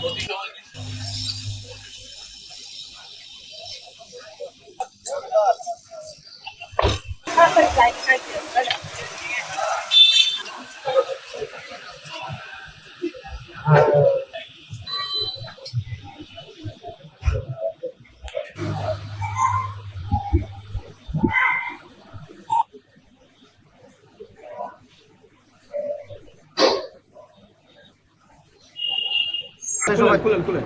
প্রতি খুলেন খুলেন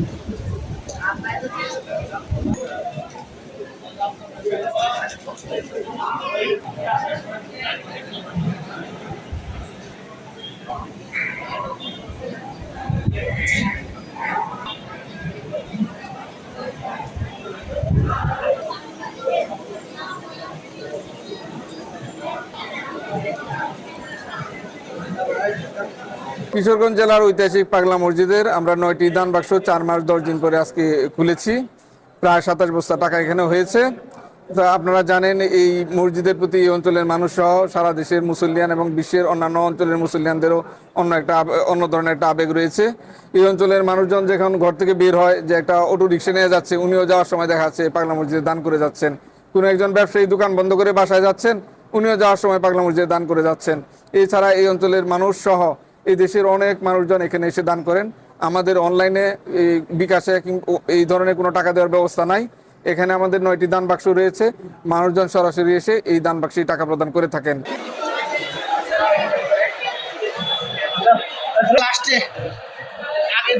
মুখ করব কিশোরগঞ্জ জেলার ঐতিহাসিক পাগলা মসজিদের আমরা নয়টি দান বাক্স চার মাস দশ দিন করে আজকে খুলেছি। প্রায় সাতাশ বস্তা টাকা এখানে হয়েছে। তা আপনারা জানেন এই মসজিদের প্রতি এই অঞ্চলের মানুষ সহ সারা দেশের মুসলিয়ান এবং বিশ্বের অন্যান্য অঞ্চলের মুসলিয়ানদেরও অন্য একটা অন্য ধরনের একটা আবেগ রয়েছে। এই অঞ্চলের মানুষজন যখন ঘর থেকে বের হয় যে একটা অটো রিক্সা নিয়ে যাচ্ছে, উনিও যাওয়ার সময় দেখা যাচ্ছে পাগলা মসজিদে দান করে যাচ্ছেন। কোনো একজন ব্যবসায়ী দোকান বন্ধ করে বাসায় যাচ্ছেন, উনিও যাওয়ার সময় পাগলা মসজিদে দান করে যাচ্ছেন। এছাড়া এই অঞ্চলের মানুষ সহ এই দেশের অনেক মানুষজন এখানে এসে দান করেন। আমাদের অনলাইনে এই বিকাশে এই ধরনের কোনো টাকা দেওয়ার ব্যবস্থা নাই। এখানে আমাদের নয়টি দান বাক্স রয়েছে। মানুষজন সরাসরি এসে এই দান বাক্সে টাকা প্রদান করে থাকেন। আগে